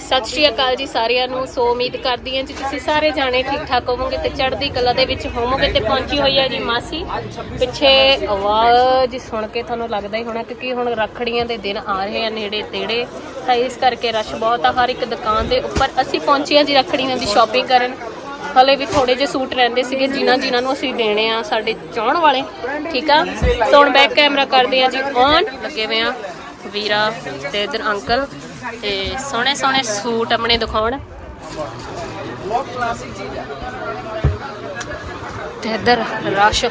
ਸਤਿ ਸ਼੍ਰੀ ਅਕਾਲ ਜੀ ਸਾਰਿਆਂ ਨੂੰ। ਸੋ ਉਮੀਦ ਕਰਦੀ ਹਾਂ ਜੀ ਤੁਸੀਂ ਸਾਰੇ ਜਾਣੇ ਠੀਕ ਠਾਕ ਹੋਵੋਗੇ ਤੇ ਚੜ੍ਹਦੀ ਕਲਾ ਦੇ ਵਿੱਚ ਹੋਵੋਗੇ ਤੇ ਪਹੁੰਚੀ ਹੋਈ ਹੈ ਜੀ ਮਾਸੀ। ਪਿੱਛੇ ਆਵਾਜ਼ ਸੁਣ ਕੇ ਤੁਹਾਨੂੰ ਲੱਗਦਾ ਹੀ ਹੋਣਾ ਕਿਉਂਕਿ ਹੁਣ ਰੱਖੜੀਆਂ ਦੇ ਦਿਨ ਆ ਰਹੇ ਆ, ਨੇੜੇ ਤੇੜੇ। ਤਾਂ ਇਸ ਕਰਕੇ ਰਸ਼ ਬਹੁਤ ਆ, ਹਰ ਇੱਕ ਦੁਕਾਨ ਦੇ ਉੱਪਰ ਅਸੀਂ ਪਹੁੰਚੇ ਹਾਂ ਜੀ ਰੱਖੜੀਆਂ ਦੀ ਸ਼ਾਪਿੰਗ ਕਰਨ। ਹਲੇ ਵੀ ਥੋੜੇ ਜਿਹੇ ਸੂਟ ਰਹਿੰਦੇ ਸੀਗੇ, ਜਿਨ੍ਹਾਂ ਜਿਨ੍ਹਾਂ ਨੂੰ ਅਸੀਂ ਦੇਣੇ ਆ ਸਾਡੇ ਚਾਹਣ ਵਾਲੇ, ਠੀਕ ਆ? ਸੋ ਹੁਣ ਬੈਕ ਕੈਮਰਾ ਕਰਦੇ ਆ ਜੀ ਔਨ ਲੱਗੇ ਹੋਏ ਆ ਵੀਰਾ ਤੇ ਇਧਰ ਅੰਕਲ। ਤੇ ਸੋਹਣੇ ਸੋਹਣੇ ਸੂਟ ਆਪਣੇ ਦਿਖਾਉਣ। ਤੇ ਇਧਰ ਰਸ਼।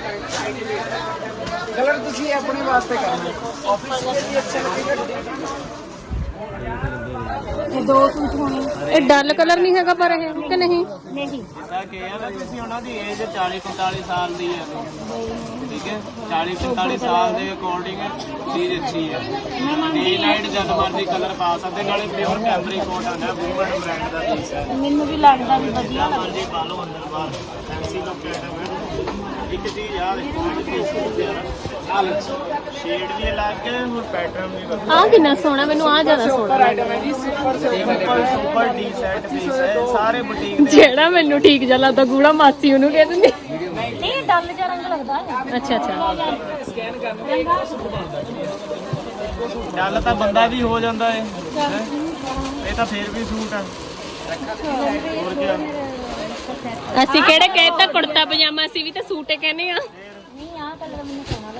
ਕਲਰ ਤੁਸੀਂ ਆਪਣੇ ਵਾਸਤੇ ਕਰਨਾ। ਆਫਿਸ ਵਿੱਚ ਵੀ ਅੱਛਾ ਲੱਗੇਗਾ ਇਹ ਦੋ ਸੂਟ ਹੋਣੇ। ਇਹ ਡਲ ਕਲਰ ਨਹੀਂ ਹੈਗਾ ਪਰ ਇਹ ਕਿ ਨਹੀਂ? ਨਹੀਂ। ਤਾਂ ਕਿ ਆ ਵੀ ਤੁਸੀਂ ਉਹਨਾਂ ਦੀ ਏਜ 40 45 ਸਾਲ ਦੀ ਹੈ। ਠੀਕ ਹੈ? 40 45 ਸਾਲ ਦੇ ਅਕੋਰਡਿੰਗ ਚੀਜ਼ ਅੱਛੀ ਹੈ। ਡੇ ਨਾਈਟ ਜਦ ਮਰਜ਼ੀ ਕਲਰ ਪਾ ਸਕਦੇ ਨਾਲੇ ਪਿਓਰ ਕੈਮਰੀ ਕੋਟ ਆਉਂਦਾ ਵੂਮਨ ਬ੍ਰਾਂਡ ਦਾ ਪੀਸ ਹੈ। ਮੈਨੂੰ ਵੀ ਲੱਗਦਾ ਵੀ ਵਧੀਆ ਜਿੰਨਾ ਮਰਜ਼ੀ ਪਾ ਲਓ ਅੰਦਰ ਬਾਹਰ। ਫੈਂਸੀ ਲੁੱਕ ਹੈ ਇੱਕ ਚੀਜ਼ ਯਾਦ ਰੱਖੋ ਕਿ ਸੂਟ ਦੇ ਆ ਸ਼ੇਡ ਵੀ ਅਲੱਗ ਹੈ ਹੋਰ ਪੈਟਰਨ ਵੀ ਵਧੀਆ ਆ ਕਿੰਨਾ ਸੋਹਣਾ ਮੈਨੂੰ ਆ ਜ਼ਿਆਦਾ ਸੋਹਣਾ ਆਈਟਮ ਹੈ ਜੀ super simple super decent piece ਹੈ ਸਾਰੇ ਬੁਟੀਕ ਦੇ। ਜਿਹੜਾ ਮੈਨੂੰ ਠੀਕ ਜਿਹਾ ਲੱਗਦਾ ਗੂੜਾ ਮਾਸੀ ਉਹਨੂੰ ਕਹਿ ਦਿੰਦੀ। ਨਹੀਂ ਡੱਲ ਜਿਹਾ ਰੰਗ ਲੱਗਦਾ ਹੈ। ਅੱਛਾ ਅੱਛਾ। ਚੱਲ ਤਾਂ ਬੰਦਾ ਵੀ ਹੋ ਜਾਂਦਾ ਹੈ ਹੈਂ? ਇਹ ਤਾਂ ਫੇਰ ਵੀ ਸੂਟ ਆ। ਹੋਰ ਕੀ ਅਸੀਂ ਕਿਹੜੇ ਕਹਿਤਾ ਕੁੜਤਾ ਪਜਾਮਾ ਅਸੀਂ ਵੀ ਤਾਂ ਸੂਟੇ ਕਹਿੰਦੇ ਆ। ਨਹੀਂ ਆਹ ਕਲਰ ਮੈਨੂੰ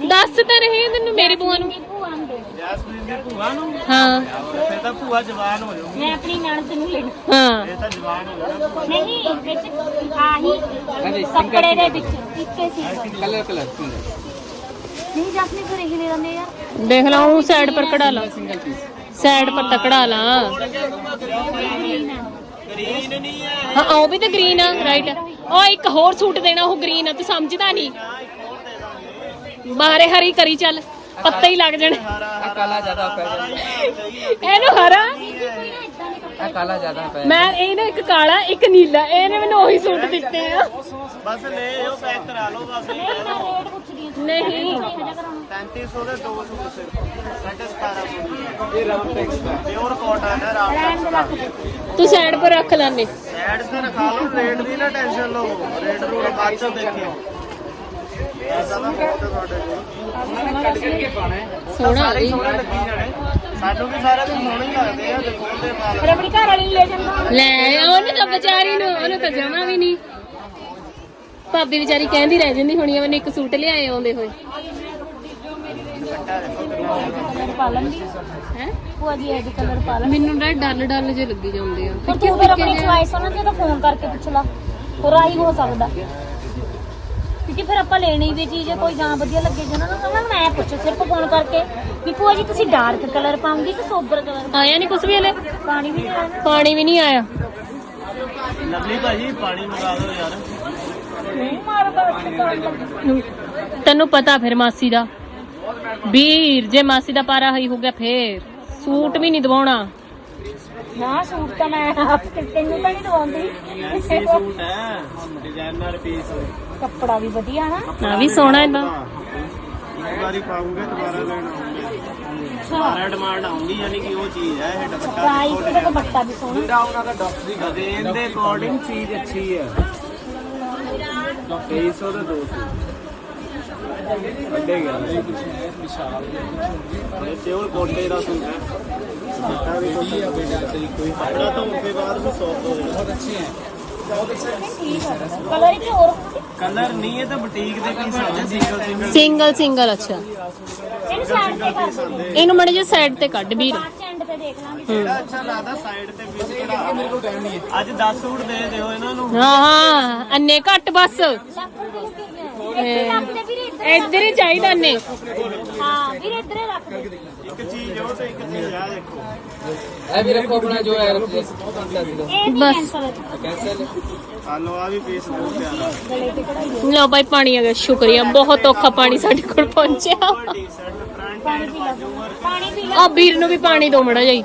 ਤੁਹਾਨੂੰ ਤਾਂ ਰਹੇ ਨੂੰ। ਹਾਂ। ਹਾਂ ਇਹ ਦੇਖ ਲਾ ਉਹ ਸਾਈਡ ਪਰ ਕਢਾ ਲਾ। ਸਾਈਡ ਪਰ ਤਾਂ ਕਢਾ ਲਾ। ਗ੍ਰੀਨ ਨਹੀਂ ਹੈ। ਹਾਂ ਉਹ ਵੀ ਤਾਂ ਗ੍ਰੀਨ ਆ ਰਾਈਟ ਉਹ ਇੱਕ ਹੋਰ ਸੂਟ ਦੇਣਾ ਉਹ ਗ੍ਰੀਨ ਤੂੰ ਸਮਝਦਾ ਨਹੀਂ। ਬਾਰੇ ਹਰੀ ਕਰੀ ਚੱਲ ਪੱਤੇ ਹੀ ਲੱਗ ਜਾਣਾ। ਇਹਨੂੰ ਹਰਾ? ਮੈਂ ਇਹ ਨਾ ਇੱਕ ਕਾਲਾ ਇੱਕ ਨੀਲਾ ਇਹਨੇ ਮੈਨੂੰ ਉਹੀ ਸੂਟ ਦਿੱਤੇ ਆ। ਬਸ ਲੈ ਉਹ ਪੈਕ ਕਰਾ ਲਓ ਬਸ। ਨਹੀਂ। 3500 ਦੇ ਦੋ ਸੂਟ ਸਿਰਫ ਸਾਢੇ 1700 ਇਹ ਰਾਮ ਟੈਕਸ ਦਾ ਪਿਓਰ ਕਾਟਨ ਹੈ ਰਾਮ ਟੈਕਸ ਦਾ। ਤੂੰ ਸਾਈਡ ਪਰ ਰੱਖ ਲੈਨੇ ਐਡ ਤੇ ਰਖਾ ਲਓ ਰੇਟ ਦੀ ਨਾ ਟੈਨਸ਼ਨ ਲਓ। ਰੇਟ ਨੂੰ ਬਾਅਦ ਚ ਦੇਖਿਓ। ਐਸਾ ਤਾਂ ਬਹੁਤ ਹੈ ਤੁਹਾਡੇ ਕੋਲ। ਕੱਟ ਕੱਟ ਕੇ ਪਾਣਾ ਹੈ ਸੋਹਣਾ ਸਾਰੇ ਵੀ ਸੋਹਣੇ ਲੱਗੀ ਜਾਣੇ। ਸਾਨੂੰ ਵੀ ਸਾਰੇ ਤੋਂ ਸੋਹਣੇ ਹੀ ਲੱਗਦੇ ਆ ਦੇਖੋ ਦੇ ਮਾਲ ਫਿਰ ਆਪਣੀ ਘਰ ਵਾਲੀ ਨੂੰ ਲੈ ਜਾਂਦਾ ਲੈ ਉਹਨੂੰ ਤਾਂ ਵਿਚਾਰੀ ਨੂੰ ਉਹਨੂੰ ਤਾਂ ਜਮਾ ਵੀ ਨਹੀਂ। ਭਾਬੀ ਵਿਚਾਰੀ ਕਹਿੰਦੀ ਰਹਿ ਜਾਂਦੀ ਹੋਣੀ ਆ ਮੈਨੂੰ ਇੱਕ ਸੂਟ ਲਿਆਏ ਆਉਂਦੇ ਹੋਏ। ਕਲਰ ਪਾ ਲੈਂਦੀ ਹੈ? ਭੂਆ ਜੀ ਇਹ ਕਲਰ ਪਾ ਲੈ ਮੈਨੂੰ ਨਾ ਡਲ ਡਲ ਜੇ ਲੱਗੀ ਜਾਂਦੇ ਆ। ਪਰ ਤੂੰ ਫਿਰ ਆਪਣੀ ਚੁਆਇਸ ਉਹਨਾਂ ਤੇ ਤਾਂ ਫੋਨ ਕਰਕੇ ਪੁੱਛ ਲਾ। ਹੋਰ ਆਈ ਹੋ ਸਕਦਾ। ਕਿਉਂਕਿ ਫਿਰ ਆਪਾਂ ਲੈਣੀ ਵੀ ਚੀਜ਼ ਹੈ ਕੋਈ ਜਾਂ ਵਧੀਆ ਲੱਗੇ ਜਨਾ ਨਾ ਉਹਨਾਂ ਨੂੰ ਮੈਂ ਪੁੱਛ ਸਿਰਫ ਫੋਨ ਕਰਕੇ ਵੀ ਭੂਆ ਜੀ ਤੁਸੀਂ ਡਾਰਕ ਕਲਰ ਪਾਉਂਗੀ ਕਿ ਸੋਬਰ ਕਲਰ ਆਇਆ ਨਹੀਂ ਕੁਛ ਵੀ ਹਲੇ? ਪਾਣੀ ਵੀ ਨਹੀਂ ਆਇਆ। ਪਾਣੀ ਵੀ ਨਹੀਂ ਆਇਆ। ਲਵਲੀ ਭਾਜੀ ਪਾਣੀ ਮੰਗਾ ਦਿਓ ਯਾਰ। ਨਹੀਂ ਮਾਰਦਾ ਤੈਨੂੰ ਪਤਾ ਫਿਰ ਮਾਸੀ ਦਾ। ਵੀਰ ਜੇ ਮਾਸੀ ਦਾ ਪਾਰਾ ਹਈ ਹੋ ਗਿਆ ਫੇਰ। ਸੂਟ ਵੀ ਨਹੀਂ ਦਵਾਉਣਾ। ਨਾ ਸੂਟ ਤਾਂ ਮੈਂ ਆਪ ਤੈਨੂੰ ਤਾਂ ਨਹੀਂ ਦਵਾਉਂਦੀ। ਐਸੀ ਸੂਟ ਹੈ ਡਿਜ਼ਾਈਨਰ ਪੀਸ ਕੱਪੜਾ ਵੀ ਵਧੀਆ ਨਾ। ਆ ਵੀ ਸੋਹਣਾ ਇਹਦਾ। ਇੱਕ ਵਾਰੀ ਪਾਉਂਗੇ ਦੁਬਾਰਾ ਲੈਣ ਆਉਂਗੇ। ਦੁਬਾਰਾ ਡਿਮਾਂਡ ਆਉਂਦੀ ਯਾਨੀ ਕਿ ਉਹ ਚੀਜ਼ ਹੈ ਇਹ ਦੁਪੱਟਾ ਪ੍ਰਾਈਸ ਤੇ ਦੁਪੱਟਾ ਵੀ ਸੋਹਣਾ। ਜਿਹੜਾ ਉਹਨਾਂ ਦਾ ਡਾਕਟਰੀ ਗਦੇਨ ਦੇ ਅਕੋਰਡਿੰਗ ਚੀਜ਼ ਅੱਛੀ ਹੈ। 2300 ਦੇ 200 ਵੱਡੇ ਗਿਆ ਵਿਸ਼ਾਲ। ਇਹ ਪਿਓਰ ਕੋਟੇ ਦਾ ਸੂਟ ਹੈ। ਦੁਪੱਟਾ ਵੀ ਵਧੀਆ ਬੇਟਾ ਤੇਰੀ ਕੋਈ ਕੱਪੜਾ ਤੋਂ ਉੱਤੇ ਬਾਅਦ ਵੀ ਸੌਫਟ ਹੋ ਜਾਣਾ ਬਹੁਤ ਅੱਛੇ ਹੈ ਠੀਕ ਹੈ ਕਲਰ ਹੀ ਹੋਰ ਹੋਣਗੇ। ਕਲਰ ਨਹੀਂ ਇਹ ਤਾਂ ਬੁਟੀਕ ਦੇ ਪੀਸ ਆਉਂਦੇ ਸਿੰਗਲ ਸਿੰਗਲ ਸਿੰਗਲ ਸਿੰਗਲ ਅੱਛਾ। ਇਹਨੂੰ ਸਾਈਡ ਤੇ ਕਰ ਇਹਨੂੰ ਮੜੇ ਜੇ ਸਾਈਡ ਤੇ ਕੱਢ ਵੀਰ। ਐਂਡ ਤੇ ਦੇਖ ਲਾਂਗੇ ਜਿਹੜਾ ਅੱਛਾ ਲੱਗਦਾ ਸਾਈਡ ਤੇ ਪੀਸ ਕਢਾ ਮੇਰੇ ਕੋਲ ਟਾਈਮ ਨਹੀਂ ਹੈ। ਅੱਜ 10 ਸੂਟ ਦੇ ਦਿਓ ਇਹਨਾਂ ਨੂੰ। ਹਾਂ ਹਾਂ ਅੰਨੇ ਘੱਟ ਬਸ। ਲੱਖ ਰੁਪਏ ਕਿੰਨੇ ਇੱਥੇ ਰੱਖ ਦੇ ਵੀਰੇ ਇੱਧਰ ਹੀ ਚਾਹੀਦਾ ਨੇ ਹਾਂ ਵੀਰੇ ਇੱਧਰ ਹੀ ਰੱਖ ਦੇ ਇੱਕ ਚੀਜ਼ ਉਹ ਤੇ ਇੱਕ ਚੀਜ਼ ਆ ਦੇਖੋ। ਇਹ ਵੀ ਰੱਖੋ ਆਪਣਾ ਜੋ ਹੈ ਰਿਪਲੇਸ ਕਰਦਾ ਸੀਗਾ ਇਹ ਵੀ ਬਸ। ਕੈਂਸਲ ਕੈਂਸਲ ਆਲੋ ਆ ਵੀ ਪੀਸ ਬਹੁਤ ਪਿਆਰਾ। ਗਲੇ ਤੇ ਕਢਾਈ ਲਓ ਬਾਈ ਪਾਣੀ ਆ ਗਿਆ ਸ਼ੁਕਰੀਆ ਬਹੁਤ ਔਖਾ ਪਾਣੀ ਸਾਡੇ ਕੋਲ ਪਹੁੰਚਿਆ। ਪਾਣੀ ਪੀ ਲੈ ਪਾਣੀ ਪੀ ਲੈ। ਆ ਵੀਰ ਨੂੰ ਵੀ ਪਾਣੀ ਦੋ ਮੜਾ ਜਾਈ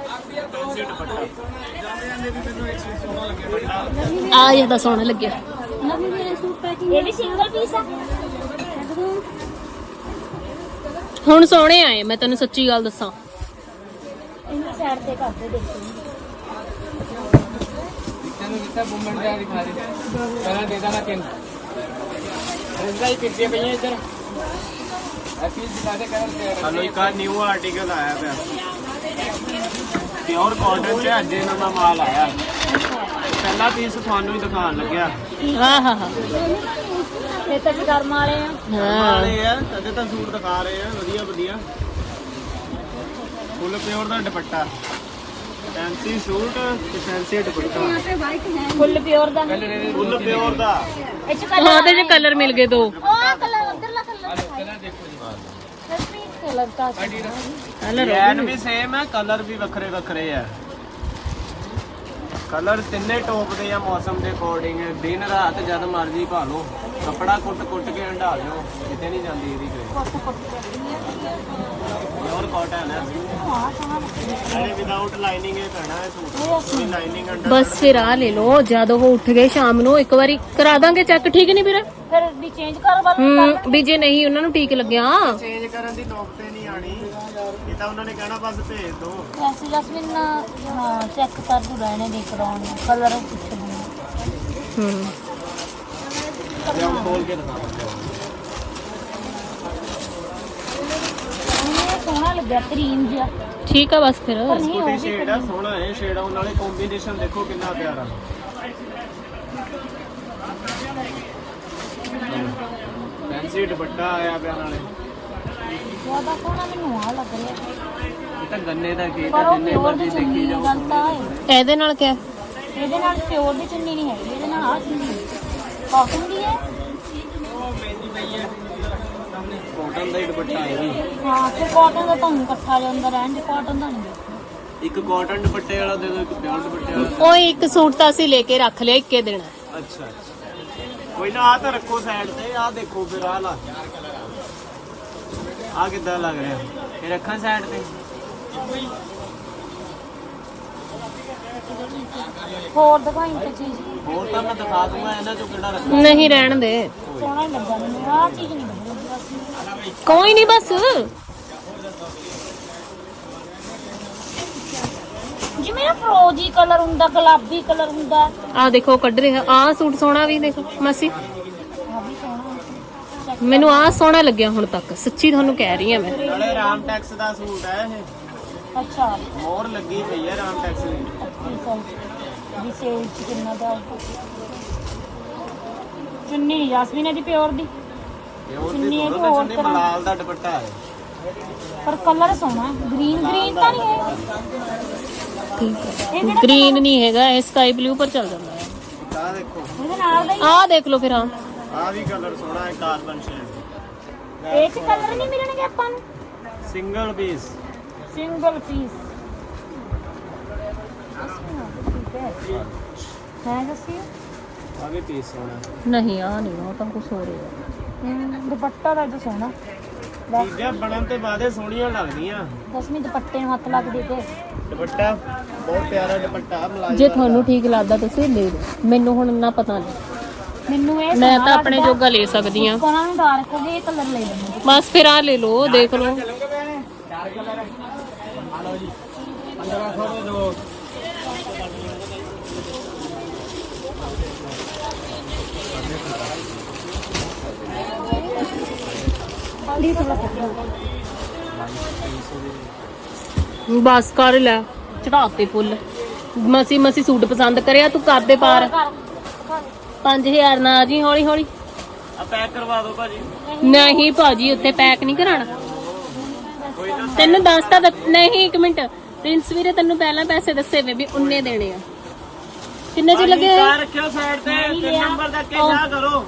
ਆ ਜ਼ਿਆਦਾ ਸੋਹਣਾ ਲੱਗਿਆ। ਨਵੀਂ ਮੇਰੇ ਸੂਟ ਪੈਕਿੰਗ ਇਹ ਵੀ ਸਿੰਗਲ ਪੀਸ ਆ। ਹੁਣ ਸੋਹਣੇ ਆਏ ਮੈਂ ਤੈਨੂੰ ਸੱਚੀ ਗੱਲ ਦੱਸਾਂ। ਇਹਨੂੰ ਸਾਈਡ ਤੇ ਕਰ ਦੇ ਦੇਖੋ ਤੈਨੂੰ ਜਿੱਤਾ ਬੁੰਮਣ ਦਾ ਦਿਖਾ ਦੇ। ਪਹਿਲਾਂ ਦੇ ਦਾਂ ਕਿੰਨ ਰੰਗਾ ਹੀ ਪਿੱਛੇ ਪਈਆਂ ਇੱਧਰ। ਆਲੋ ਇੱਕ ਆ ਨਿਊ ਆਰਟੀਕਲ ਆਇਆ ਪਿਆ। ਪਿਓਰ ਕਾਟਨ ਚ ਅੱਜ ਇਹਨਾਂ ਦਾ ਮਾਲ ਆਇਆ। ਪਹਿਲਾ ਪੀਸ ਤੁਹਾਨੂੰ ਹੀ ਦਿਖਾਉਣ ਲੱਗਿਆ। ਆਹ ਹਾ ਹਾ। ਇਹ ਤਾਂ ਗਰਮ ਵਾਲੇ ਆ। ਹਾਂ। ਵਾਲੇ ਆ ਅਜੇ ਤਾਂ ਸੂਟ ਦਿਖਾ ਰਹੇ ਆ ਵਧੀਆ ਵਧੀਆ। ਫੁੱਲ ਪਿਓਰ ਦਾ ਦੁਪੱਟਾ। ਫੈਂਸੀ ਸੂਟ ਤੇ ਫੈਂਸੀ ਦੁਪੱਟਾ। ਫੁੱਲ ਪਿਓਰ ਦਾ ਫੁੱਲ ਪਿਓਰ ਦਾ। ਇਹ ਚ ਹਾਂ ਕਲਰ ਉਹਦੇ ਚ ਕਲਰ ਮਿਲ ਗਏ ਦੋ। ਉਹ ਕਲਰ ਉਧਰਲਾ ਕਲਰ ਕਲਰ ਦੇਖੋ ਜੀ ਕਲਰ ਦਾ ਕਲਰ ਡਿਜ਼ਾਈਨ ਵੀ ਸੇਮ ਹੈ ਕਲਰ ਵੀ ਵੱਖਰੇ ਵੱਖਰੇ ਆ ਕਲਰ ਤਿੰਨੇ ਟੋਪ ਦੇ ਆ ਮੌਸਮ ਦੇ ਅਕੋਰਡਿੰਗ ਦਿਨ ਰਾਤ ਜਦ ਮਰਜ਼ੀ ਪਾ ਲਓ। ਕੱਪੜਾ ਕੁੱਟ ਕੁੱਟ ਕੇ ਹੰਡਾ ਲਿਓ ਕਿਤੇ ਨਹੀਂ ਜਾਂਦੀ ਇਹਦੀ ਕੋਈ। ਪਿਓਰ ਕਾਟਨ ਹੈ। ਅਰੇ ਵਿਦਆਊਟ ਲਾਈਨਿੰਗ ਇਹ ਪੈਣਾ ਹੈ ਸੂਟ। ਕੋਈ ਲਾਈਨਿੰਗ ਅੰਡਰ ਬਸ ਫਿਰ ਆ ਲੈ ਲੋ ਜਦ ਉਹ ਉੱਠ ਗਏ ਸ਼ਾਮ ਨੂੰ ਇੱਕ ਵਾਰੀ ਕਰਾ ਦਾਂਗੇ ਚੈੱਕ ਠੀਕ ਨਹੀਂ ਵੀਰੇ? ਫਿਰ ਵੀ ਚੇਂਜ ਕਰ ਵਾਲਾ ਹੂੰ ਵੀ ਜੇ ਨਹੀਂ ਉਹਨਾਂ ਨੂੰ ਠੀਕ ਲੱਗਿਆ। ਚੇਂਜ ਕਰਨ ਦੀ ਨੌਬਤ ਹੀ ਨਹੀਂ ਆਣੀ ਇਹ ਤਾਂ ਉਹਨਾਂ ਨੇ ਕਹਿਣਾ ਬਸ ਭੇਜ ਦਿਓ ਵੈਸੇ ਜਸਮਿਨ ਹਾਂ ਚੈੱਕ ਕਰ ਦੂ ਰਹਿਣੇ ਦੇ ਕਰਾਉਣ ਕਲਰ ਪੁੱਛ ਲੂ ਹੂੰ ਲਿਆਓ ਖੋਲ ਕੇ ਦਿਖਾ ਉਹਨੂੰ ਸੋਹਣਾ ਲੱਗਿਆ ਕਰੀਮ ਜਿਹਾ। ਠੀਕ ਆ ਬਸ ਫਿਰ। ਪਰ ਨਹੀਂ ਸਕੂਟੀ ਉਹ ਸ਼ੇਡ ਆ ਸੋਹਣਾ ਹੈ ਸ਼ੇਡ ਆ। ਨਾਲੇ ਕੰਬੀਨੇਸ਼ਨ ਦੇਖੋ ਕਿੰਨਾ ਪਿਆਰਾ। ਫੈਂਸੀ ਦੁਪੱਟਾ ਆਇਆ ਪਿਆ ਨਾਲੇ। ਜ਼ਿਆਦਾ ਸੋਹਣਾ ਮੈਨੂੰ ਆ ਲੱਗ ਰਿਹਾ। ਇਹ ਤਾਂ ਗੰਨੇ ਦਾ ਪਰ ਆ ਜਿੰਨੇ ਮਰਜ਼ੀ ਦੇਖੀ ਜਾਓ। ਇਹਦੇ ਨਾਲ ਕਿਆ? ਇਹਦੇ ਨਾਲ ਪਿਓਰ ਦੀ ਚੁੰਨੀ ਨਹੀਂ ਹੈਗੀ ਇਹਦੇ ਨਾਲ ਆ ਚੁੰਨੀ ਕਾਟਨ ਦੀ ਹੈ? ਕਾਟਨ ਦਾ ਹੀ ਦੁਪੱਟਾ ਹੈ ਜੀ ਹਾਂ ਤੇ ਕਾਟਨ ਦਾ ਤੁਹਾਨੂੰ ਇਕੱਠਾ ਜਾਂਦਾ ਰਹਿਣ ਦੇ ਕਾਟਨ ਦਾ ਨਹੀਂ ਇੱਕ ਕਾਟਨ ਦੁਪੱਟੇ ਵਾਲਾ ਦੇ ਦਿਓ ਇੱਕ ਪਿਓਰ ਦੁਪੱਟੇ ਵਾਲਾ ਉਹ ਇੱਕ ਸੂਟ ਤਾਂ ਅਸੀਂ ਲੈ ਕੇ ਰੱਖ ਲਿਆ ਇੱਕੇ ਦਿਨ। ਅੱਛਾ। ਕੋਈ ਨਾ ਆ ਤਾਂ ਰੱਖੋ ਸਾਈਡ ਤੇ ਆ ਦੇਖੋ ਫਿਰ ਆ ਲਾ। ਆ ਕਿੱਦਾਂ ਲੱਗ ਰਿਹਾ? ਇਹ ਰੱਖਾਂ ਸਾਈਡ ਤੇ? ਹੋਰ ਦਿਖਾਈ ਤੇ ਚੀਜ਼। ਹੋਰ ਤਾਂ ਮੈਂ ਦਿਖਾ ਦੂੰਗਾ ਇਹਨਾਂ ਚੋਂ ਕਿਹੜਾ ਰੱਖਾਂ? ਨਹੀਂ ਰਹਿਣ ਦੇ। ਸੋਹਣਾ ਹੀ ਲੱਗਾ ਮੈਨੂੰ ਆਹ ਚੀਜ਼ ਨਹੀਂ ਬਸ ਕੋਈ ਨਹੀਂ ਬਸ। ਜਿਵੇਂ ਨਾ ਫਰੋਜੀ ਕਲਰ ਹੁੰਦਾ ਗੁਲਾਬੀ ਕਲਰ ਹੁੰਦਾ। ਆ ਦੇਖੋ ਕੱਢ ਰਿਹਾ ਆ। ਸੂਟ ਸੋਹਣਾ ਵੀ ਦੇਖੋ ਮਾਸੀ। ਆ ਵੀ ਸੋਹਣਾ ਮੈਨੂੰ ਆ ਸੋਹਣਾ ਲੱਗਿਆ ਹੁਣ ਤੱਕ। ਸੱਚੀ ਤੁਹਾਨੂੰ ਕਹਿ ਰਹੀ ਆ ਮੈਂ। ਨਾਲੇ ਰਾਮ ਟੈਕਸ ਦਾ ਸੂਟ ਹੈ ਇਹ। ਅੱਛਾ। ਮੋਹਰ ਲੱਗੀ ਪਈ ਹੈ ਰਾਮ ਟੈਕਸ ਦੀ। ਦੀ ਸੇਲ ਚ ਕਿੰਨਾ ਦਾ? ਚੁੰਨੀ ਯਾਸਮੀਨ ਦੀ। ਪਿਓਰ ਦੀ ਚੁੰਨੀ ਇਹ ਹੋਰ ਚੁੰਨੀ ਤਰ੍ਹਾਂ। ਮਲਾਲ ਦਾ ਦੁਪੱਟਾ ਹੈ ਪਰ ਕਲਰ ਸੋਹਣਾ। ਗ੍ਰੀਨ ਗ੍ਰੀਨ ਤਾਂ ਨਹੀਂ ਹੈ ਠੀਕ ਗ੍ਰੀਨ ਨਹੀਂ ਹੈਗਾ ਇਹ ਸਕਾਈ ਬਲੂ ਪਰ ਚੱਲ ਜਾਂਦਾ ਹੈ। ਆਹ ਦੇਖੋ। ਇਹਦੇ ਨਾਲ ਦਾ ਹੀ ਆ ਦੇਖ ਲਓ ਫਿਰ ਆ ਆ ਵੀ ਕਲਰ ਸੋਹਣਾ ਹੈ ਕਾਰਬਨ ਸ਼ੇਡ ਇਹ ਚ ਕਲਰ ਨਹੀਂ ਮਿਲਣਗੇ ਆਪਾਂ ਨੂੰ? ਸਿੰਗਲ ਪੀਸ ਸਿੰਗਲ ਪੀਸ ਹੈ ਆ ਵੀ ਪੀਸ ਸੋਹਣਾ। ਨਹੀਂ ਆ ਨਹੀਂ ਉਹ ਤਾਂ ਕੁਝ ਹੋ ਰਿਹਾ ਦੁਪੱਟਾ ਦਾ ਜੋ ਸੋਹਣਾ। ਚੀਜ਼ਾਂ ਬਣਨ ਤੇ ਬਾਅਦ ਇਹ ਸੋਹਣੀਆਂ ਲੱਗਦੀਆਂ। ਦਸਵੀਂ ਦੁਪੱਟੇ ਨੂੰ ਹੱਥ ਲੱਗ ਦੇ ਤੇ ਦੁਪੱਟਾ ਬਹੁਤ ਪਿਆਰਾ ਦੁਪੱਟਾ ਮਲਾਈ ਜੇ ਤੁਹਾਨੂੰ ਠੀਕ ਲੱਗਦਾ ਤੁਸੀਂ ਲੈ ਲਓ ਮੈਨੂੰ ਹੁਣ ਨਾ ਪਤਾ ਨਹੀਂ। ਮੈਨੂੰ ਇਹ ਮੈਂ ਤਾਂ ਆਪਣੇ ਲੱਗਦਾ। ਜੋਗਾ ਲੈ ਸਕਦੀ ਆ ਉਹਨਾਂ ਨੂੰ ਡਾਰਕ ਦੇ ਕਲਰ ਲੈ ਲੈਣੇ ਬਸ ਫਿਰ ਆ ਲੈ ਲਓ ਦੇਖ ਲਓ। ਚਾਰ ਕਲਰ ਆ ਲਓ ਜੀ 1500 ਦੇ ਦੋ। ਬਸ ਕਰ ਲੈ। ਚੜਾਤੇ ਫੁੱਲ। ਮਸੀ ਮਸੀ ਸੂਟ ਪਸੰਦ ਕਰਿਆ ਤੂੰ ਕਰ ਦੇ ਪਾਰ ਕਰ 5000 ਨਾ ਜੀ ਹੌਲੀ ਹੌਲੀ। ਆ ਪੈਕ ਕਰਵਾ ਦਿਓ ਭਾਜੀ। ਨਹੀਂ ਭਾਜੀ ਉੱਤੇ ਪੈਕ ਨਹੀਂ ਕਰਾਣਾ ਤੈਨੂੰ ਦੱਸਤਾ ਦੱਸ- ਨਹੀਂ ਇੱਕ ਮਿੰਟ। ਪ੍ਰਿੰਸ ਵੀਰੇ ਤੈਨੂੰ ਪਹਿਲਾਂ ਪੈਸੇ ਦੱਸੇ ਵੇ ਵੀ ਉਨੇ ਦੇਣੇ ਆ। ਕਿੰਨੇ ਚ ਲੱਗੇ? ਕਾਰ ਰੱਖਿਓ ਸਾਈਡ ਤੇ। ਨੰਬਰ ਦਾ ਕੇ ਜਾ ਕਰੋ।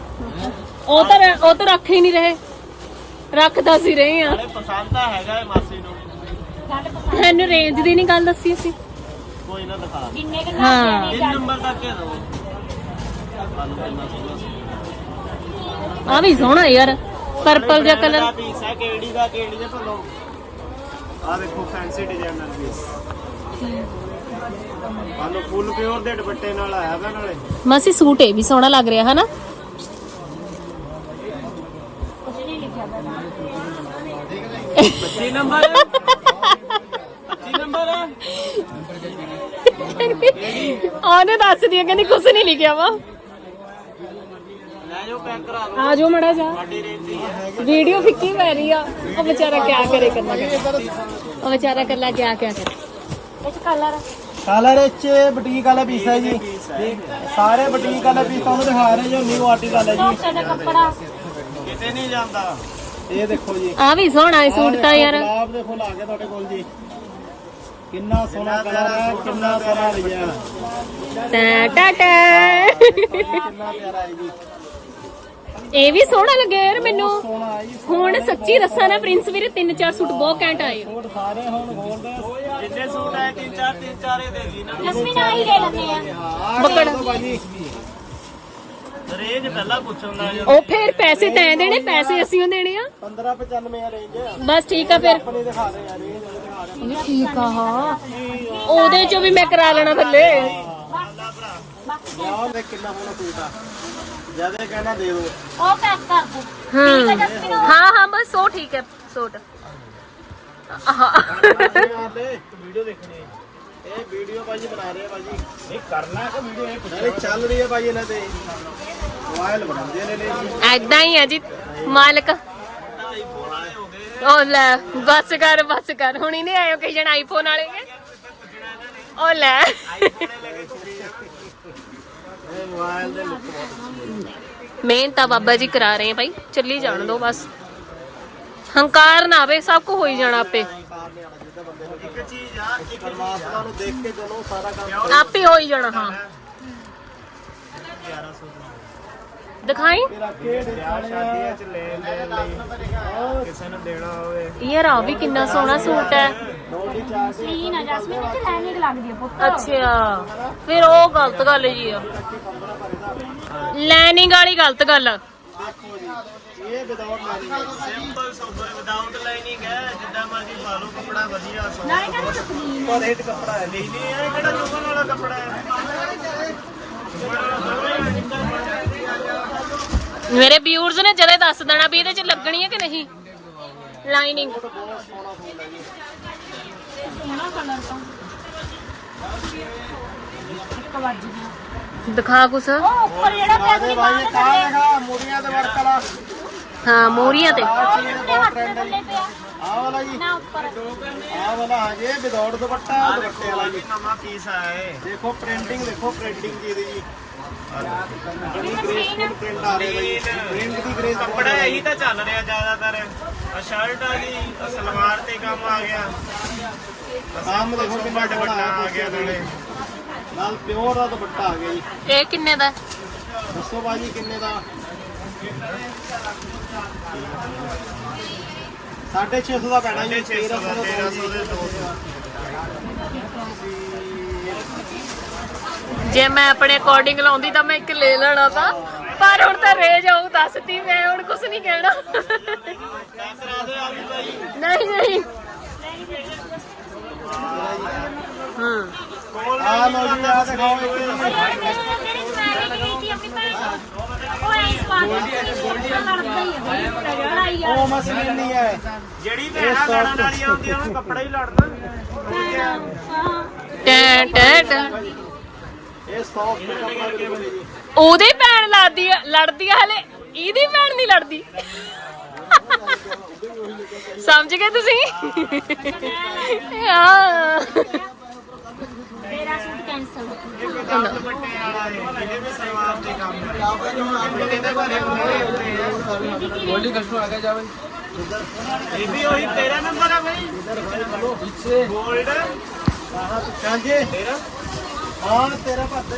ਉਹ ਤਾਂ ਉਹ ਤਾਂ ਰੱਖ ਹੀ ਨਹੀਂ ਰਹੇ। ਰੱਖਦਾ ਸੀ ਰਹੇ ਆ ਨਾਲੇ ਪਸੰਦ ਤਾਂ ਹੈਗਾ ਇਹ ਮਾਸੀ ਨੂੰ। ਗੱਲ ਪਸੰਦ ਰੇਂਜ ਦੀ ਨਹੀਂ ਗੱਲ ਦੱਸੀ ਸੀ ਕੋਈ ਨਾ ਦਿਖਾ। ਜਿੰਨੇ ਕਿ ਹਾਂ। ਨਾ ਤਿੰਨ ਨੰਬਰ ਤੱਕ ਹੈ ਦੋ। ਤੁਹਾਨੂੰ ਕਿੰਨਾ ਸੋਹਣਾ ਸੀ। ਆ ਵੀ ਸੋਹਣਾ ਯਾਰ। ਪਰਪਲ ਜਿਹਾ ਕਲਰ ਪੀਸ ਹੈ ਕਿਹੜੀ ਦਾ ਕਿਹੜੀ ਦੇ ਭਲੋ ਆ ਦੇਖੋ ਫੈਂਸੀ ਡਿਜ਼ਾਈਨਰ ਪੀਸ ਤੁਹਾਨੂੰ ਫੁੱਲ ਪਿਓਰ ਦੇ ਦੁਪੱਟੇ ਨਾਲ ਆਇਆ ਵਾ ਨਾਲੇ। ਮਾਸੀ ਸੂਟ ਇਹ ਵੀ ਸੋਹਣਾ ਲੱਗ ਰਿਹਾ ਹਨਾ ਕੁਝ ਨਹੀਂ ਲਿਖਿਆ ਹੋਇਆ 25 ਨੰਬਰ 25 ਨੰਬਰ ਉਹਨੇ ਦੱਸਦੀ ਆ ਕਹਿੰਦੀ ਕੁਝ ਨਹੀਂ ਲਿਖਿਆ ਵਾ। ਲੈ ਜਾਓ ਪੈਕ ਕਰਾ ਦਿਓ। ਆ ਜਾਓ ਮੜਾ ਜਾ ਦੀ ਵੀਡੀਓ ਫਿੱਕੀ ਪੈ ਰਹੀ ਆ। ਉਹ ਵਿਚਾਰਾ ਕਿਆ ਕਰੇ ਕਰਨਾ ਉਹ ਵਿਚਾਰਾ ਕੱਲਾ ਕਿਆ ਕਿਆ ਕਰੇ। ਇਹ ਚ ਕਲਰ ਕਲਰ ਵਿੱਚ ਬੁਟੀਕ ਵਾਲਾ ਪੀਸ ਹੈ ਜੀ। ਸਾਰੇ ਬੁਟੀਕ ਵਾਲੇ ਪੀਸ ਤੁਹਾਨੂੰ ਦਿਖਾ ਰਹੇ ਜੋ ਨਿਊ ਆਰਟੀਕਲ ਹੈ ਜੀ। ਦਾ ਕੱਪੜਾ। ਕਿਤੇ ਨਹੀਂ ਜਾਂਦਾ। ਇਹ ਦੇਖੋ ਜੀ। ਆ ਵੀ ਸੋਹਣਾ ਹੈ ਸੂਟ ਤਾਂ ਯਾਰ। ਗੁਲਾਬ ਦੇ ਫੁੱਲ ਆ ਗਏ ਤੁਹਾਡੇ ਕੋਲ ਜੀ। ਕਿੰਨਾ ਸੋਹਣਾ ਕਲਰ ਹੈ ਕਿੰਨਾ ਸੋਹਣਾ ਡਿਜ਼ਾਈਨ। ਟਾ ਟਾ ਟਾ ਕਿੰਨਾ ਪਿਆਰਾ ਹੈ ਜੀ। ਇਹ ਵੀ ਸੋਹਣਾ ਲੱਗਿਆ ਯਾਰ ਮੈਨੂੰ। ਹੈ ਹੁਣ ਸੱਚੀ ਦੱਸਾਂ ਨਾ ਪ੍ਰਿੰਸ ਵੀਰੇ ਤਿੰਨ ਚਾਰ ਸੂਟ ਬਹੁਤ ਘੈਂਟ ਆਏ ਸੂਟ ਸਾਰੇ ਹੁਣ ਗੋਲਡ ਜਿੰਨੇ ਸੂਟ ਆਏ ਤਿੰਨ ਚਾਰ ਤਿੰਨ ਚਾਰ ਇਹ ਦੇਗੀ ਨਾ। ਜਸਮੀਨ ਆਹੀ ਲੈ ਲੈਂਦੇ ਆ। ਆ ਬੱਕੜ। ਰੇਂਜ ਪਹਿਲਾਂ ਪੁੱਛਣ ਉਹ ਫੇਰ ਪੈਸੇ ਤੈਂ ਦੇਣੇ ਪੈਸੇ ਅਸੀਂ ਓ ਦੇਣੇ ਆ। 1595 ਆ ਰੇਂਜ ਬਸ ਠੀਕ ਆ ਫਿਰ। ਆਪਣੇ ਦਿਖਾ ਰਹੇ ਆ ਰੇਂਜ ਦਿਖਾ ਰਹੇ ਇਹ ਠੀਕ ਆ ਹਾਂ। ਉਹਦੇ ਚੋਂ ਵੀ ਮੈਂ ਕਰਾ ਲੈਣਾ ਥੱਲੇ। ਯਾਰ ਦੇਖ ਕਿੰਨਾ ਸੋਹਣਾ ਸੂਟ ਆ। ਜਦੇ ਕਹਿਣਾ ਦੇ ਦੋ। ਉਹ ਪੈਕ ਕਰ ਦੋ। ਹੂੰ। ਠੀਕ ਹੈ ਉਹ ਹਾਂ ਹਾਂ ਬਸ ਉਹ ਠੀਕ ਹੈ। ਸੂਟ ਆਹ ਇੱਕ ਵੀਡੀਓ ਦੇਖਣੀ। ਇਹ ਵੀਡੀਓ ਭਾਜੀ ਬਣਾ ਰਹੇ ਆ ਭਾਜੀ। ਇਹ ਕਰਨਾ ਕਿ ਵੀਡੀਓ ਇਹ ਚੱਲ ਰਹੀ ਹੈ ਭਾਜੀ ਇਹਨਾਂ ਤੇ। ਮੋਬਾਈਲ ਬਣਾਉਂਦੇ ਨੇ ਨੇ ਜੀ ਐਦਾਂ ਹੀ ਆ ਜੀ ਮਾਲਕ। ਉਹ ਲੈ ਬਸ ਕਰ ਬਸ ਕਰ। ਹੁਣ ਹੀ ਨਹੀਂ ਆਇਓ ਕਈ ਜਣ ਆਈਫੋਨ ਵਾਲੇ ਨੇ ਉਹ ਲੈ। ਇਹ ਮੋਬਾਈਲ ਦੇ ਲੁੱਕ ਬਹੁਤ ਮਿਹਨਤ ਤਾਂ ਬਾਬਾ ਜੀ ਕਰਾ ਰਹੇ ਆ ਭਾਈ। ਚੱਲੀ ਜਾਣ ਦੋ ਬਸ। ਹੰਕਾਰ ਨਾ ਆਵੇ ਸਭ ਕੁ ਹੋਈ ਜਾਣਾ ਆਪੇ। ਇੱਕ ਚੀਜ਼ ਆ ਇੱਕ ਪਰਮਾਤਮਾ ਨੂੰ ਦੇਖ ਕੇ ਜਦੋਂ ਸਾਰਾ ਕੰਮ ਆਪੇ ਹੋਈ ਜਾਣਾ ਹਾਂ। ਦਿਖਾਈ? ਤੇਰਾ ਕਿਹੜੇ ਵਿਆਹ ਸ਼ਾਦੀਆਂ ਚ ਲੈਣ ਦੇਣ ਲਈ। ਕਿਸੇ ਨੂੰ ਦੇਣਾ ਹੋਵੇ। ਯਾਰ ਆ ਵੀ ਕਿੰਨਾ ਸੋਹਣਾ ਸੂਟ ਹੈ। ਨੋਟੀ ਚਾਰ ਸਲੀਨ ਆ ਜਸਮੀਨ ਤੇ ਲੈਣੀ ਲੱਗਦੀ ਆ ਪੁੱਤ। ਅੱਛਾ ਫਿਰ ਉਹ ਗਲਤ ਗੱਲ ਜੀ ਆ। ਲੈਨਿੰਗ ਵਾਲੀ ਗਲਤ ਗੱਲ ਆ। ਦੇਖੋ ਜੀ ਇਹ without marriage simple sober without lining ਹੈ ਜਿੱਦਾਂ ਮਰਜ਼ੀ ਪਾ ਲਓ ਕੱਪੜਾ ਵਧੀਆ ਸੋ ਨਾਲੇ ਕਹਿੰਦਾ ਤਸਲੀਨ ਪਰ ਰੇਟ ਕੱਪੜਾ ਹੈ ਨਹੀਂ। ਨਹੀਂ ਇਹ ਕਿਹੜਾ ਚੁੱਕਣ ਵਾਲਾ ਕੱਪੜਾ ਹੈ? ਮੇਰੇ ਵਿਊਅਰਸ ਨੇ ਜਦੇ ਦੱਸ ਦੇਣਾ ਵੀ ਇਹਦੇ ਚ ਲੱਗਣੀ ਹੈ ਕਿ ਨਹੀਂ? ਲਾਈਨਿੰਗ ਸੋਹਣਾ ਦਿਖਾ ਕੁਛ। ਉਹ ਉੱਪਰ ਜਿਹੜਾ ਪਿਆ ਸੀ ਬਾਹਰ ਦੇਖਾ ਮੁੜੀਆਂ ਦੇ ਵਰਕ ਵਾਲਾ ਹਾਂ ਮੋਰੀਆਂ ਤੇ। ਉਹ ਜਿਹੜੇ ਹੱਥ ਦੇ ਥੱਲੇ ਪਿਆ ਆਹ ਵਾਲਾ ਜੀ। ਨਾ ਉੱਪਰ। ਆਹ ਵਾਲਾ ਆ ਜੇ ਵਿਦਆਊਟ ਦੁਪੱਟਾ ਦੁਪੱਟੇ ਵਾਲਾ ਜੀ ਨਵਾਂ ਪੀਸ ਆਇਆ ਹੈ ਦੇਖੋ ਪ੍ਰਿੰਟਿੰਗ ਦੇਖੋ ਪ੍ਰਿੰਟਿੰਗ ਦੀ ਇਹਦੀ ਜੀ। ਜਿਹੜੀ ਮਸ਼ੀਨ ਪ੍ਰਿੰਟ ਆ ਰਿਹਾ ਜੀ ਪ੍ਰਿੰਟ ਦੀ ਗ੍ਰੇਸ ਕੱਪੜਾ ਇਹੀ ਤਾਂ ਚੱਲ ਰਿਹਾ ਜ਼ਿਆਦਾਤਰ। ਆ ਸ਼ਰਟ ਆ ਗਈ ਆਹ ਸਲਵਾਰ ਤੇ ਕੰਮ ਆ ਗਿਆ। ਕੰਮ ਦੇਖੋ ਕਿੰਨਾ ਦੁਪੱਟਾ ਦੁਪੱਟਾ ਆ ਗਿਆ ਨਾਲੇ। ਨਾਲ। ਪਿਓਰ ਦਾ ਦੁਪੱਟਾ ਆ ਗਿਆ ਜੀ। ਇਹ ਕਿੰਨੇ ਦਾ? ਦੱਸੋ ਬਾਜੀ ਕਿੰਨੇ ਦਾ? 650 ਦਾ ਪੈਣਾ ਜੀ 600 ਦਾ 1300 ਦੇ 200 ਜੇ। ਮੈਂ ਆਪਣੇ ਅਕੋਰਡਿੰਗ ਲਾਉਂਦੀ ਤਾਂ ਮੈਂ ਇੱਕ ਲੈ ਲੈਣਾ ਤਾਂ। ਪਰ ਹੁਣ ਤਾਂ ਰੇਜ ਆਉ ਦੱਸਤੀ ਮੈਂ ਹੁਣ ਕੁਝ ਨਹੀਂ ਕਹਿਣਾ। ਨਹੀਂ ਨਹੀਂ। ਹਾਂ। ਆ ਲਓ ਜੀ ਆ ਦਿਖਾਓ ਉਹ ਐਂ ਸਪਾ ਕੇ ਗੋਲਡੀ ਲੜਦਾ ਹੀ ਹੈ ਬਈ ਲੜਾਈ ਆ। ਉਹ ਮਸਲੀਨ ਨਹੀਂ ਹੈ ਜਿਹੜੀ ਭੈਣਾ ਲੜਨ ਵਾਲੀ ਆਉਂਦੀ ਆ ਉਹਨੂੰ ਕੱਪੜਾ ਹੀ ਲੜਨਾ। ਹਾਂ ਟੈ ਟੈ ਟੈ ਇਹ ਸੌਫਟ ਕੱਪੜਾ ਬਿਲਕੁਲ ਜੀ। ਉਹਦੀ ਭੈਣ ਲੜਦੀ ਲੜਦੀ ਹਲੇ। ਇਹਦੀ ਭੈਣ ਨਹੀਂ ਲੜਦੀ। ਸਮਝ ਗਏ ਤੁਸੀਂ? ਹਾਂ। ਮੇਰਾ ਸੂਟ ਕੈਨਸਲ ਗੋਲੀ ਕਸ਼ੂ ਆ। ਗਿਆ ਜਾ ਬਈ। ਇਹ ਵੀ ਉਹੀ ਤੇਰਾ ਨੰਬਰ ਆ ਬਈ। ਪਿੱਛੇ ਗੋਲਡ ਹਾਂਜੀ। ਤੇਰਾ। ਹਾਂ ਤੇਰਾ ਭੱਦੇ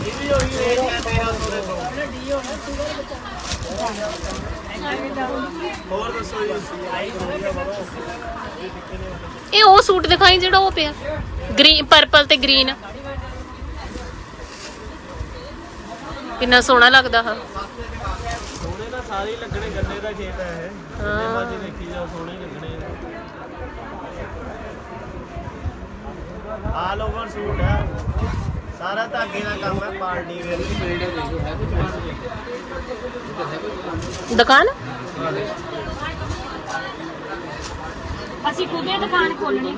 ਇਹ ਵੀ ਉਹੀ ਰੇਟ ਹੈ ਤੇਰਾ ਸੋਰੇ ਤੋਂ ਡੀ ਹੋਣਾ ਤੂੰ ਬਚਾ ਹੋਰ ਦੱਸੋ ਜੀ। ਇਹ ਉਹ ਸੂਟ ਦਿਖਾਈ ਜਿਹੜਾ ਉਹ ਪਿਆ। ਗ੍ਰੀਨ ਪਰਪਲ ਤੇ ਗ੍ਰੀਨ। ਕਿੰਨਾ ਸੋਹਣਾ ਲੱਗਦਾ ਹਾਂ। ਸੋਹਣੇ ਤਾਂ ਸਾਰੇ ਲੱਗਣੇ ਗੰਨੇ ਦਾ ਖੇਤ ਹੈ ਇਹ। ਹਾਂ। ਮਰਜ਼ੀ ਦੇਖੀ ਜਾਓ ਸੋਹਣੇ ਲੱਗਣੇ ਆਲ ਓਵਰ ਸੂਟ ਹੈ। ਸਾਰਾ ਧਾਗੇ ਦਾ ਕੰਮ ਹੈ ਦੇਖੋ ਹੈ ਕੁਝ ਦੁਕਾਨ? ਅਸੀਂ ਖੁਦ ਇਹ ਦੁਕਾਨ ਖੋਲਣੀ।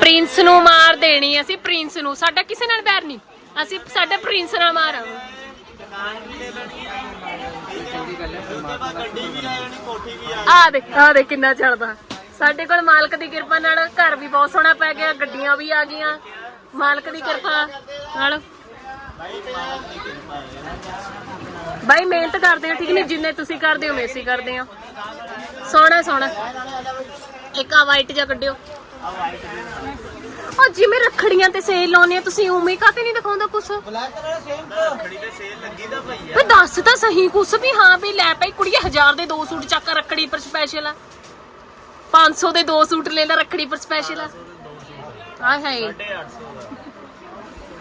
ਪ੍ਰਿੰਸ ਨੂੰ ਮਾਰ ਦੇਣੀ ਅਸੀਂ ਪ੍ਰਿੰਸ ਨੂੰ। ਸਾਡਾ ਕਿਸੇ ਨਾਲ ਬੈਰ ਨਹੀਂ। ਅਸੀਂ ਸਾਡਾ ਪ੍ਰਿੰਸ ਨਾਲ ਮਾਰ ਦੁਕਾਨ ਵੀ ਲੈ ਲੈਣੀ ਚੰਗੀ ਗੱਲ ਹੈ ਉਹਦੇ ਬਾਅਦ ਗੱਡੀ ਵੀ ਲੈ ਲੈਣੀ ਕੋਠੀ ਵੀ ਆ ਆ ਦੇ ਆ ਦੇ ਕਿੰਨਾ ਚੱਲਦਾ ਸਾਡੇ ਕੋਲ ਮਾਲਕ ਦੀ ਕਿਰਪਾ ਨਾਲ ਘਰ ਵੀ ਬਹੁਤ ਸੋਹਣਾ ਪੈ ਗਿਆ, ਗੱਡੀਆਂ ਵੀ ਆ ਗਈਆਂ। ਮਾਲਕ ਦੀ ਕਿਰਪਾ ਨਾਲ। ਬਾਈ, ਮਿਹਨਤ ਕਰਦੇ ਹੋ, ਠੀਕ ਨਹੀਂ? ਜਿੰਨੇ ਤੁਸੀਂ ਕਰਦੇ ਹੋ ਮੇਸੀ ਕਰਦੇ ਹੋ। ਸੋਹਣਾ ਸੋਹਣਾ। ਇੱਕ ਆ ਵਾਈਟ ਜਿਹਾ ਕੱਢਿਓ। ਉਹ ਜਿਵੇਂ ਰੱਖੜੀਆਂ ਤੇ ਸੇਲ ਲਾਉਨੇ ਆ ਤੁਸੀਂ ਉਵੇਂ ਕਾਤੇ ਨਹੀਂ ਦਿਖਾਉਂਦਾ ਕੁਛ? ਖੜੀ ਤੇ ਸੇਲ ਲੱਗੀ ਤਾਂ ਪਈ ਦੱਸ ਤਾਂ ਸਹੀ ਕੁਛ ਵੀ, ਹਾਂ ਵੀ ਲੈ ਪਈ ਕੁੜੀਏ, ਹਜ਼ਾਰ ਦੇ ਦੋ ਸੂਟ ਚੱਕ ਰੱਖੜੀ ਪਰ ਸਪੈਸ਼ਲ ਆ। 500 ਦੇ ਦੋ ਸੂਟ ਲੈ ਲੈ ਰੱਖੜੀ ਪਰ ਸਪੈਸ਼ਲ ਆ। ਹਾਏ ਹਾਏ 850 ਦਾ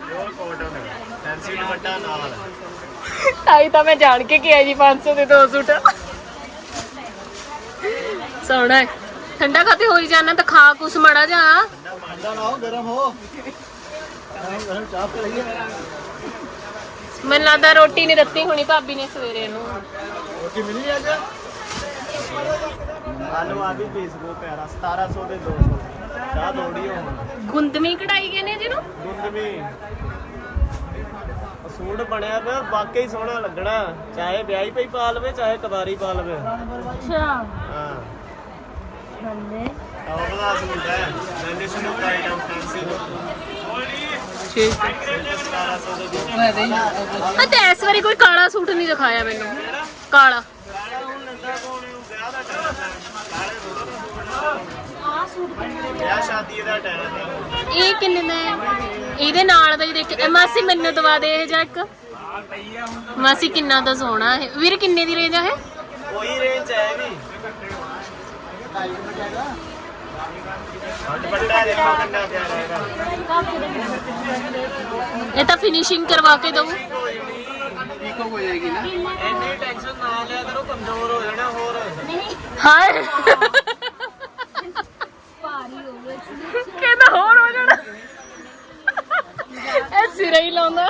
ਪਿਓਰ ਕਾਟਨ ਫੈਂਸੀ ਦੁਪੱਟਾ ਨਾਲ। ਆਈ ਤਾਂ ਮੈਂ ਜਾਣ ਕੇ ਕਿਹਾ ਜੀ 500 ਦੇ ਦੋ ਸੂਟ। ਸੋਹਣਾ ਹੈ। ਠੰਡਾ ਖਾਤੇ ਹੋਈ ਜਾਣਾ ਤਾਂ ਖਾ ਕੁਛ ਮੜਾ ਜਾ ਮੈਨੂੰ ਲੱਗਦਾ ਰੋਟੀ ਨਹੀਂ ਦਿੱਤੀ ਹੋਣੀ ਭਾਬੀ ਨੇ ਸਵੇਰੇ ਨੂੰ। ਰੋਟੀ ਮਿਲੀ ਅੱਜ? ਆਲੂ ਆ ਵੀ ਪੀਸ ਕੋ ਪਿਆਰਾ 1700 ਦੇ 200 ਚਾਹ ਦੋੜੀ ਹੁਣ। ਗੁੰਦਮੀ ਕਢਾਈ ਗਏ ਨੇ ਜਿਹਨੂੰ? ਦੁੱਧ ਵੀ ਉਹ ਸੂਟ ਬਣਿਆ ਪਿਆ ਵਾਕਈ ਸੋਹਣਾ ਲੱਗਣਾ। ਚਾਹੇ ਵਿਆਹੀ ਪਈ ਪਾ ਲਵੇ ਚਾਹੇ ਕਵਾਰੀ ਪਾ ਲਵੇ। ਅੱਛਾ। ਹਾਂ। ਬੱਲੇ। ਟੌਪ ਦਾ ਸੂਟ ਹੈ। ਮੈਨੇਜ ਨੂੰ ਆਈਟਮ ਫੈਂਸੀ ਠੀਕ 1700 ਦੇ ਦੋ ਮੈਂ ਨਹੀਂ ਆ ਤੇ ਇਸ ਵਾਰੀ ਕੋਈ ਕਾਲਾ ਸੂਟ ਨਹੀਂ ਦਿਖਾਇਆ ਮੈਨੂੰ। ਕਾਲਾ। ਕਾਲਾ ਹੁਣ ਨੰਦਾ ਕੋਣ ਵਿਆਹ ਦਾ ਟਾਈਮ ਵਿਆਹ ਸ਼ਾਦੀ ਦਾ ਟਾਈਮ ਹੈ ਇਹ ਕਿੰਨੇ ਦਾ ਹੈ? ਇਹਦੇ ਨਾਲ ਦਾ ਹੀ ਦੇਖ ਇਹ ਮਾਸੀ ਮੈਨੂੰ ਦਵਾ ਦੇ ਇਹ ਜਾਂ ਇੱਕ। ਮਾਸੀ ਕਿੰਨਾ ਦਾ ਸੋਹਣਾ ਹੈ। ਵੀਰ ਕਿੰਨੇ ਦੀ ਰੇਂਜ ਆ ਇਹ? ਉਹੀ ਰੇਂਜ ਹੈ ਵੀ ਦੁਪੱਟਾ ਦੇਖੋ ਕਿੰਨਾ ਪਿਆਰਾ ਹੈਗਾ ਇਹ ਤਾਂ ਫਿਨਿਸ਼ਿੰਗ ਕਰਵਾ ਕੇ ਦਊ। ਇਕੋ ਹੋ ਜਾਏਗੀ ਨਾ। ਇੰਨੀ ਟੈਨਸ਼ਨ ਨਾ ਲਿਆ ਕਰੋ ਕਮਜ਼ੋਰ ਹੋ ਜਾਣਾ ਹੋਰ। ਨਹੀਂ ਹਾਏ ਭਾਰੀ ਹੋ ਗਏ ਕਹਿੰਦਾ ਹੋਰ ਹੋ ਜਾਣਾ। ਇਹ ਸਿਰੇ ਹੀ ਲਾਉਂਦਾ।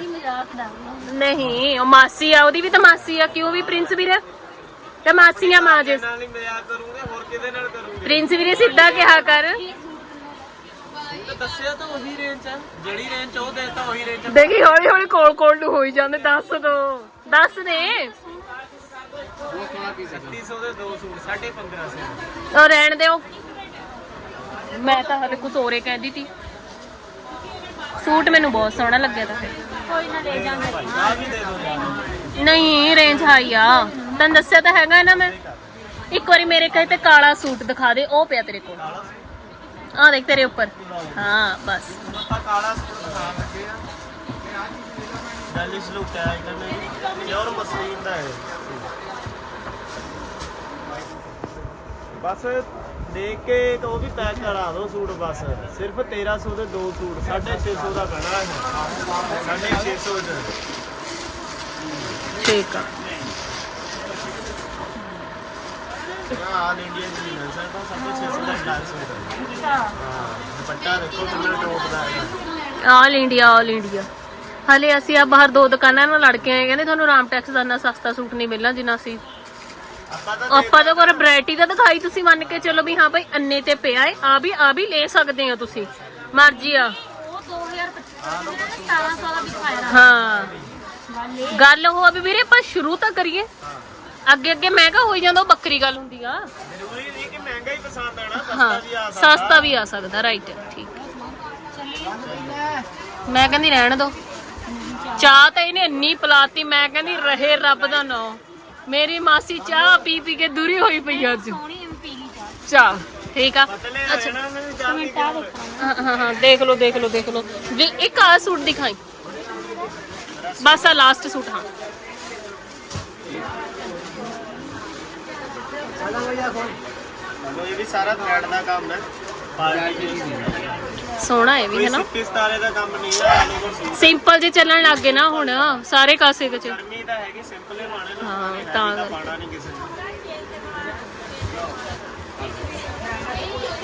ਇਹ ਮਜ਼ਾਕ ਦਾ ਨਹੀਂ ਉਹ ਮਾਸੀ ਆ ਉਹਦੀ ਵੀ ਤਾਂ ਮਾਸੀ ਆ ਕਿਉਂ ਵੀ ਪ੍ਰਿੰਸ ਵੀਰ? ਤੇ ਮਾਸੀਆਂ ਮਾਂ ਜੇ। ਨਾਲ ਹੀ ਮਜ਼ਾਕ ਕਰੂੰਗੇ ਹੋਰ ਕਿਹਦੇ ਨਾਲ ਕਰੂੰਗੇ? ਪ੍ਰਿੰਸ ਵੀਰੇ ਸਿੱਧਾ ਕਿਹਾ ਕਰ। ਤੇ ਦੱਸਿਆ ਤਾਂ ਉਹੀ ਰੇਂਜ ਆ ਜਿਹੜੀ ਰੇਂਜ ਉਹ ਦੇਤਾ ਉਹੀ ਰੇਂਜ ਦੇਖੀ ਹੌਲੀ ਹੌਲੀ ਕੋਲ ਕੋਲ ਨੂੰ ਹੋਈ ਜਾਂਦੇ ਦੱਸ ਦੋ। ਦੱਸ ਦੇ। ਬਹੁਤ ਸੋਹਣਾ ਪੀਸ ਹੈ 300 ਦੇ ਦੋ ਸੂਟ 1550 ਉਹ ਰਹਿਣ ਦਿਓ। ਮੈਂ ਤਾਂ ਹਲੇ ਕੁਝ ਹੋਰੇ ਕਹਿੰਦੀ ਤੀ ਸੂਟ ਮੈਨੂੰ ਬਹੁਤ ਸੋਹਣਾ ਲੱਗਿਆ ਤਾਂ ਫਿਰ ਕੋਈ ਨਾ ਲੈ ਜਾਂਗੇ ਆ ਵੀ ਦੇ ਦੋ ਯਾਰ ਨਹੀਂ ਰੇਂਜ ਹਾਈ ਆ ਤੈਨੂੰ ਦੱਸਿਆ ਤਾਂ ਹੈਗਾ ਨਾ ਮੈਂ ਇੱਕ ਵਾਰੀ ਮੇਰੇ ਕਹੇ ਤੇ ਕਾਲਾ ਸੂਟ ਦਿਖਾ ਦੇ ਉਹ ਪਿਆ ਤੇਰੇ ਕੋਲ ਆ ਦੇਖ ਤੇਰੇ ਉੱਪਰ ਹਾਂ ਬਸ ਆਪਾਂ ਕਾਲਾ ਸੂਟ ਦਿਖਾ ਲੱਗੇ ਆ ਡੈਲਿਸ਼ ਲੁੱਕ ਹੈ ਇਹਨਾਂ ਨੇ ਪਿਓਰ ਮਸਲੀਨ ਦਾ ਹੈ ਬਸ ਦੇਖ ਕੇ ਤਾਂ ਉਹ ਵੀ ਪੈਕ ਕਰਾ ਦਿਓ ਸੂਟ ਬਸ। ਸਿਰਫ 1300 ਦੇ ਦੋ ਸੂਟ 650 ਦਾ ਪੈਣਾ ਹੈ। 650 ਦਾ ਠੀਕ ਆ। ਆਲ ਇੰਡੀਆ ਦੀ ਮਿਲ ਸਕਦਾ 650 ਦਾ ਡਾਲ ਸੂਟ ਅੱਛਾ ਹਾਂ ਦੁਪੱਟਾ ਦੇਖੋ ਕਿੰਨਾ ਟੋਪ ਦਾ ਹੈ। All India all India. ਹਲੇ ਅਸੀਂ ਆ ਬਾਹਰ ਦੋ ਦੁਕਾਨਾਂ ਨਾਲ ਲੜ ਕੇ ਆਏ ਕਹਿੰਦੇ ਤੁਹਾਨੂੰ ਰਾਮ ਟੈਕਸ ਦਾ ਇੰਨਾ ਸਸਤਾ ਸੂਟ ਨਹੀਂ ਮਿਲਣਾ ਜਿੰਨਾ ਅਸੀਂ ਆਪਾਂ ਤਾਂ ਤਾਂ ਕੋਲ ਵੈਰਾਈਟੀ ਦਾ ਦਿਖਾਈ ਤੁਸੀਂ ਮੰਨ ਕੇ ਚੱਲੋ ਵੀ ਹਾਂ ਭਾਈ ਅੰਨੇ ਤੇ ਪਿਆ ਏ ਆ ਵੀ ਆ ਵੀ ਲੈ ਸਕਦੇ ਹੋ ਤੁਸੀਂ। ਮਰਜ਼ੀ ਆ। ਉਹ 2025 1700 ਦਾ ਦਿਖਾਇਆ। ਹਾਂ। ਵਾਲੇ ਗੱਲ ਉਹ ਆ ਵੀ ਵੀਰੇ ਆਪਾਂ ਸ਼ੁਰੂ ਤਾਂ ਕਰੀਏ। ਅੱਗੇ ਅੱਗੇ ਮਹਿੰਗਾ ਹੋਈ ਜਾਂਦਾ ਉਹ ਬੱਕਰੀ ਗੱਲ ਹੁੰਦੀ ਆ। ਜ਼ਰੂਰੀ ਨਹੀਂ ਕਿ ਮਹਿੰਗਾ ਹੀ ਪਸੰਦ ਆਣਾ ਹਾਂ ਸਸਤਾ ਵੀ ਆ ਸਕਦਾ। ਸਸਤਾ ਵੀ ਆ ਸਕਦਾ ਰਾਈਟ ਠੀਕ। ਮੈਂ ਕਹਿੰਦੀ ਰਹਿਣ ਦੋ। ਚਾਹ ਤਾਂ ਇਹਨੇ ਇੰਨੀ ਪਲਾਤੀ ਮੈਂ ਕਹਿੰਦੀ ਰਹੇ ਰੱਬ ਦਾ ਨਾਂ। ਮੇਰੀ ਮਾਸੀ ਚਾਹ ਪੀ ਪੀ ਕੇ ਦੂਰੀ ਹੋਈ ਪਈ ਆ ਅੱਜ। ਸੋਹਣੀ ਐਵੇਂ ਪੀਲੀ ਚਾਹ। ਚਾਹ ਠੀਕ ਆ? ਦੇਖਣਾ ਹਾਂ ਹਾਂ ਹਾਂ ਦੇਖ ਲਓ ਦੇਖ ਲਓ ਦੇਖ ਲਓ। ਵੀ ਇੱਕ ਆ ਸੂਟ ਦਿਖਾਈ। ਬਸ ਆ ਲਾਸਟ ਸੂਟ ਹਾਂ। ਲੋ ਇਹ ਵੀ ਸਾਰਾ ਥ੍ਰੈਡ ਦਾ ਕੰਮ ਹੈ। ਪਾਰਟੀ ਸੋਹਣਾ ਹੈ ਵੀ ਹੈ ਨਾ ਸਿੱਪੀ ਸਤਾਰੇ ਦਾ ਕੰਮ ਨਹੀਂ ਹੈ ਸੂਟ ਸਿੰਪਲ ਜੇ ਚੱਲਣ ਲੱਗ ਗਏ ਨਾ ਹੁਣ ਸਾਰੇ ਕਾਸੇ ਵਿੱਚ। ਗਰਮੀ ਤਾਂ ਹੈਗੀ ਸਿੰਪਲ ਹੀ ਪਾਣੇ ਨਾ। ਹਾਂ, heavy ਤਾਂ ਤਾਂ ਕਰਕੇ। ਪਾਣਾ ਨਹੀਂ ਕਿਸੇ ਨੇ।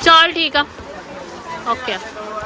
ਚਲ ਠੀਕ ਆ। ਓਕੇ।